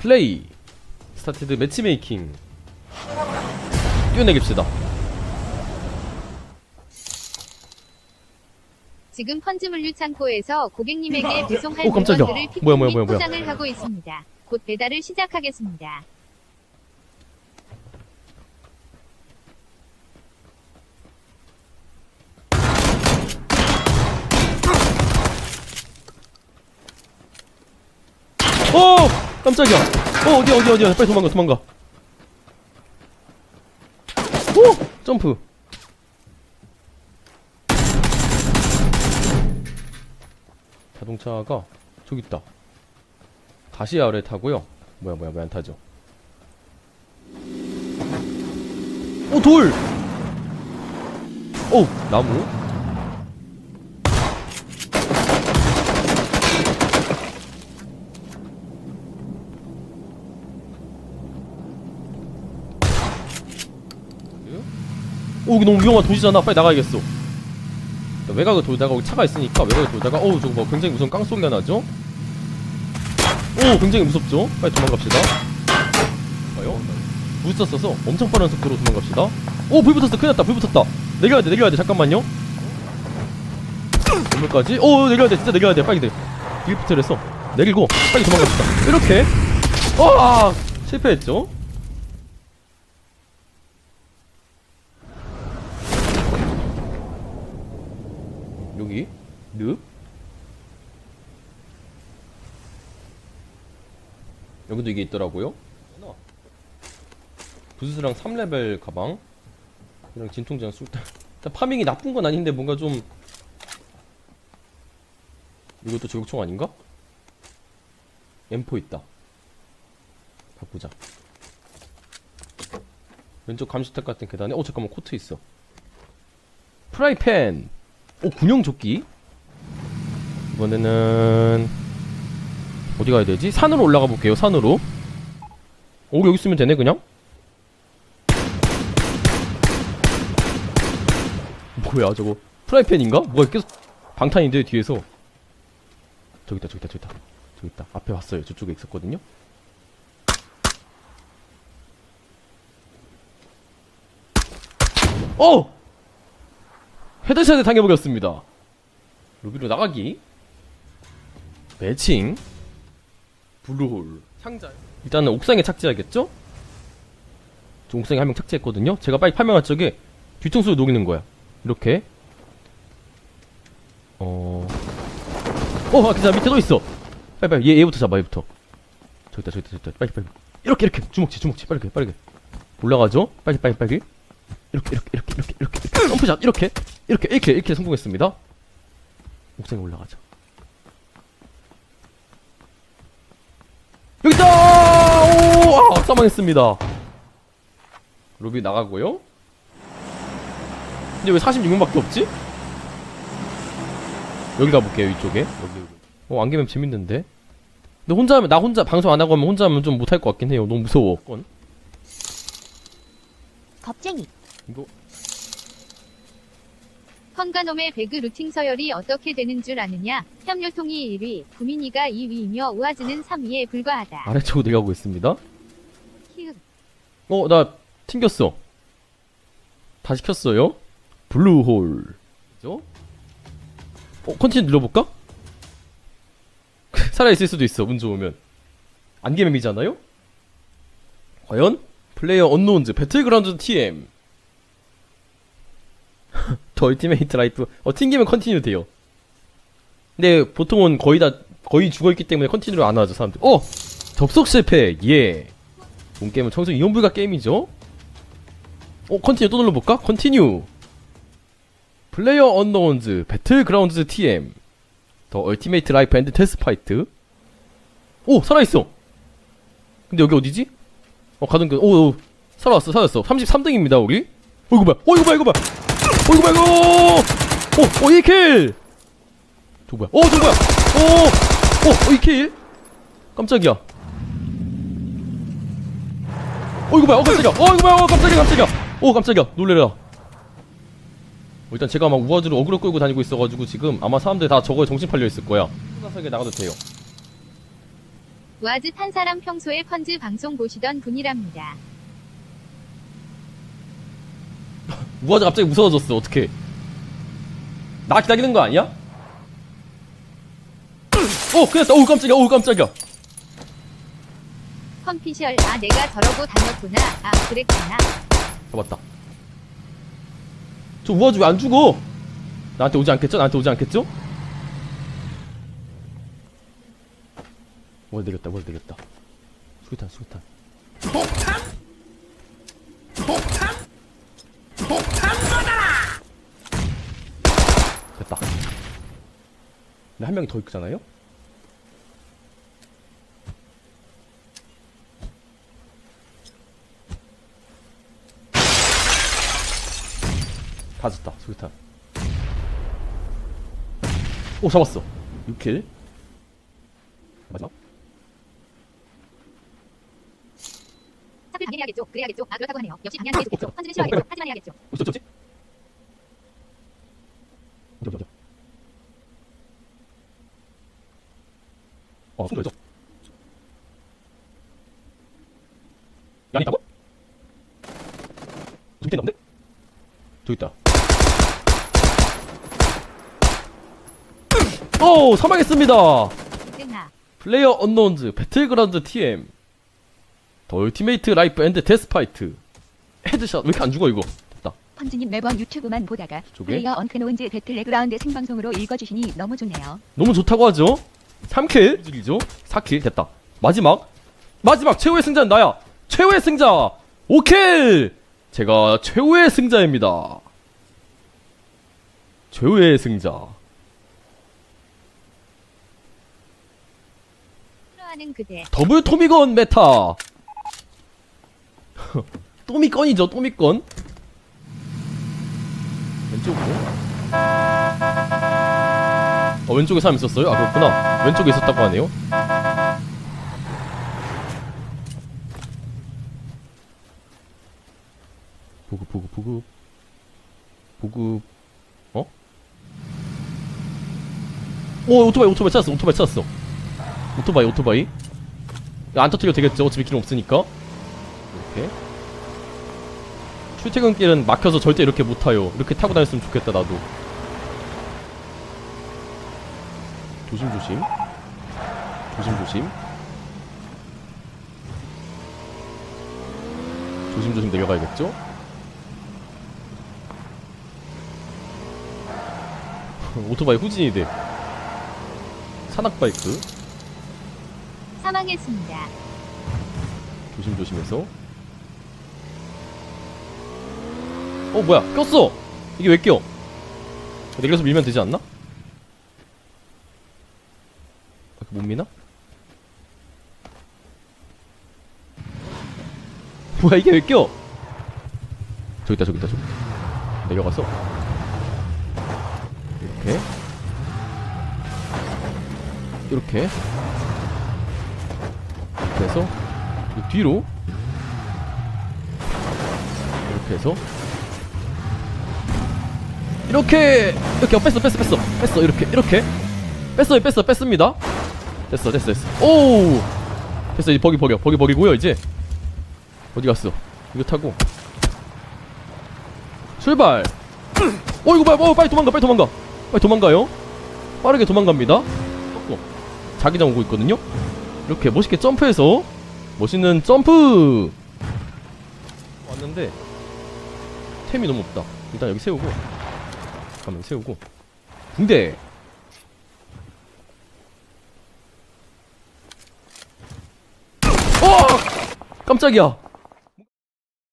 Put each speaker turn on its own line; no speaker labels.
플레이 스타티드 매치메이킹 뛰어내깁시다
지금 펀즈물류 창고에서 고객님에게 배송할
오, 깜짝이야.
물건들을
뭐야, 뭐야,
피팅및
뭐야, 뭐야.
포장을 하고 있습니다. 곧 배달을 시작하겠습니다.
어 깜짝이야. 어 어디 어디 어디야? 빨리 도망가 도망가. 오! 점프. 자동차가 저기 있다. 다시 아래 타고요. 뭐야 뭐야 왜 안 타죠? 오 돌! 오 나무 오 여기 너무 위험한 도시잖아. 빨리 나가야겠어. 자, 외곽을 돌다가 여기 차가 있으니까 외곽을 돌다가 어우 저거 뭐 굉장히 무서운 깡소리가 나죠? 오 굉장히 무섭죠? 빨리 도망갑시다. 봐요. 부스터 써서 엄청 빠른 속도로 도망갑시다. 오 불 붙었어. 큰일 났다. 불 붙었다. 내려야 돼 내려야 돼. 잠깐만요. 건물까지? 오 내려야 돼. 진짜 내려야 돼. 빨리 내려 드리프트를 해서 내리고 빨리 도망갑시다. 이렇게. 와 실패했죠 여기 늪. 여기도 이게 있더라고요. 부스랑 3레벨 가방. 이랑 진통제랑 술탄 일단 파밍이 나쁜 건 아닌데 뭔가 좀 이것도 저격총 아닌가? M4 있다. 바꾸자. 왼쪽 감시탑 같은 계단에 어 잠깐만 코트 있어. 프라이팬 오 군용 조끼? 이번에는 어디 가야 되지? 산으로 올라가 볼게요 산으로. 오 여기 있으면 되네 그냥? 뭐야 저거. 프라이팬인가? 뭐가 계속 방탄인데 뒤에서? 저기 있다 저기 있다 저기 있다. 저기 있다. 앞에 봤어요. 저쪽에 있었거든요. 어! 헤드샷에 당해버렸습니다. 로비로 나가기. 매칭. 블루홀. 상자 일단은 옥상에 착지하겠죠? 저 옥상에 한 명 착지했거든요. 제가 빨리 파밍할 적에 뒤통수를 녹이는 거야. 이렇게. 어... 어! 아, 그 밑에 또 있어. 빨리 빨리. 얘, 얘부터 잡아 얘부터. 저기 있다 저기 있다 저기 있다. 빨리 빨리. 이렇게 이렇게. 주먹치 주먹치. 빠르게 빠르게 올라가죠? 빨리 빨리 빨리. 이렇게 이렇게 이렇게 이렇게 이렇게 이렇게. 점프샷. 이렇게 이렇게 이렇게 이렇게 성공했습니다. 옥상에 올라가자 여기 있다! 오! 아, 사망했습니다. 로비 나가고요. 근데 왜 46명밖에 없지? 여기 가볼게요 이쪽에. 여기. 여기 어 안개맵 재밌는데? 근데 혼자 하면 나 혼자 방송 안 하고 하면 혼자 하면 좀 못할 것 같긴 해요. 너무 무서워. 건
겁쟁이.
이거
펀가놈의 배그 루팅 서열이 어떻게 되는 줄 아느냐? 협료통이 1위, 구민이가 2위이며 우아즈는 3위에 불과하다.
아래쪽으로 내려가고 있습니다. 어, 나 튕겼어. 다시 켰어요. 블루홀. 그죠? 어, 컨티뉴 눌러볼까? 살아있을 수도 있어, 운 좋으면. 안개맵이잖아요? 과연? 플레이어 언노운즈, 배틀그라운드 TM. 더 얼티메이트 라이프. 어, 튕기면 컨티뉴 돼요. 근데 보통은 거의 다, 거의 죽어있기 때문에 컨티뉴를 안 하죠, 사람들. 어! 접속 실패, 예. 본 게임은 청소 이온불가 게임이죠? 어, 컨티뉴 또 눌러볼까? 컨티뉴! 플레이어 언노운즈, 배틀그라운드 TM, 더 얼티메이트 라이프 앤드 테스트 파이트. 오, 살아있어! 근데 여기 어디지? 어, 가던 길, 오, 오, 살아왔어, 살았어. 33등입니다, 우리. 어, 이거 봐, 어, 이거 봐, 이거 봐! 어, 이거 봐, 이거! 어, 어, 1킬! 저 뭐야? 어, 저 뭐야? 어, 어, 어, 2킬? 깜짝이야. 어 이거 봐요 어 깜짝이야 어 이거 봐요 어 깜짝이야 깜짝이야 오 깜짝이야 놀래라 어, 일단 제가 막 우아즈로 어그로 끌고 다니고 있어가지고 지금 아마 사람들 다 저거에 정신 팔려 있을 거야 사석에 나가도 돼요
우아즈 탄 사람 평소에 펀즈 방송 보시던 분이랍니다.
우아즈 갑자기 무서워졌어. 어떻게? 나 기다리는 거 아니야? 어, 그랬다. 오, 깜짝이야. 오, 깜짝이야.
컴피셜 아 내가 저러고 다녔구나. 아 그랬구나.
잡았다. 저 우아즈 왜안 죽어? 나한테 오지 않겠죠? 나한테 오지 않겠죠? 뭘 되겠다, 뭘 되겠다. 수류탄, 수류탄.
폭탄! 폭탄! 폭탄 받아라!
됐다. 근데 한 명이 더 있잖아요? 다 졌다, 수류탄. 오, 잡았어. 6킬. 마지막.
사필 당연히 해야겠죠. 그래야겠죠. 아 그렇다고 하네요. 역시 당연히 해야겠죠. 펀즈는 싫어하겠죠. 하지만 해야겠죠.
어디, 어디, 어디? 어디, 어디, 어디? 어, 손 들죠? 양이 있다고? 저 밑에 있는데? 저기 있다. 오, 사망했습니다! 플레이어 언노운즈 배틀그라운드 TM 더 울티메이트 라이프 앤드 데스파이트 헤드샷 왜 이렇게 안 죽어 이거 됐다
펀즈님 매번 유튜브만 보다가
저게?
플레이어 언크노운즈 배틀레그라운드 생방송으로 읽어주시니 너무 좋네요.
너무 좋다고 하죠 3킬. 이죠? 4킬. 됐다. 마지막. 마지막 최후의 승자는 나야. 최후의 승자. 5킬! 제가 최후의 승자입니다. 최후의 승자. 더블 토미건 메타. 또미건이죠 또미건. 왼쪽으로 어 왼쪽에 사람 있었어요? 아 그렇구나. 왼쪽에 있었다고 하네요. 보급 보급 보급. 보급. 어? 오 오토바이 오토바이 찾았어 오토바이 찾았어. 오토바이 오토바이. 안 터뜨려도 되겠죠? 어차피 길 없으니까. 이렇게. 출퇴근길은 막혀서 절대 이렇게 못 타요. 이렇게 타고 다녔으면 좋겠다 나도 조심조심. 조심조심. 조심조심 내려가야겠죠? 오토바이 후진이 돼. 산악바이크.
사망했습니다.
조심조심해서. 어 뭐야? 꼈어! 이게 왜 껴? 내려서 밀면 되지 않나? 아, 못 미나? 뭐야 이게 왜 껴? 저기 있다 저기 있다 저기 내려가서. 이렇게. 이렇게. 이렇게 해서. 이 뒤로. 이렇게 해서. 이렇게! 이렇게 어, 뺐어 뺐어 뺐어. 뺐어 이렇게. 이렇게. 뺐어요 뺐어 뺐습니다 됐어 됐어 됐어. 오 됐어 이제 버기 버려 버기 버리고요 이제. 어디 갔어? 이거 타고. 출발! 어 이거 봐요 어, 빨리 도망가 빨리 도망가. 빨리 도망가요? 빠르게 도망갑니다. 어, 자기장 오고 있거든요? 이렇게 멋있게 점프해서 멋있는 점프! 왔는데 템이 너무 없다. 일단 여기 세우고 잠깐만 세우고. 붕대 깜짝이야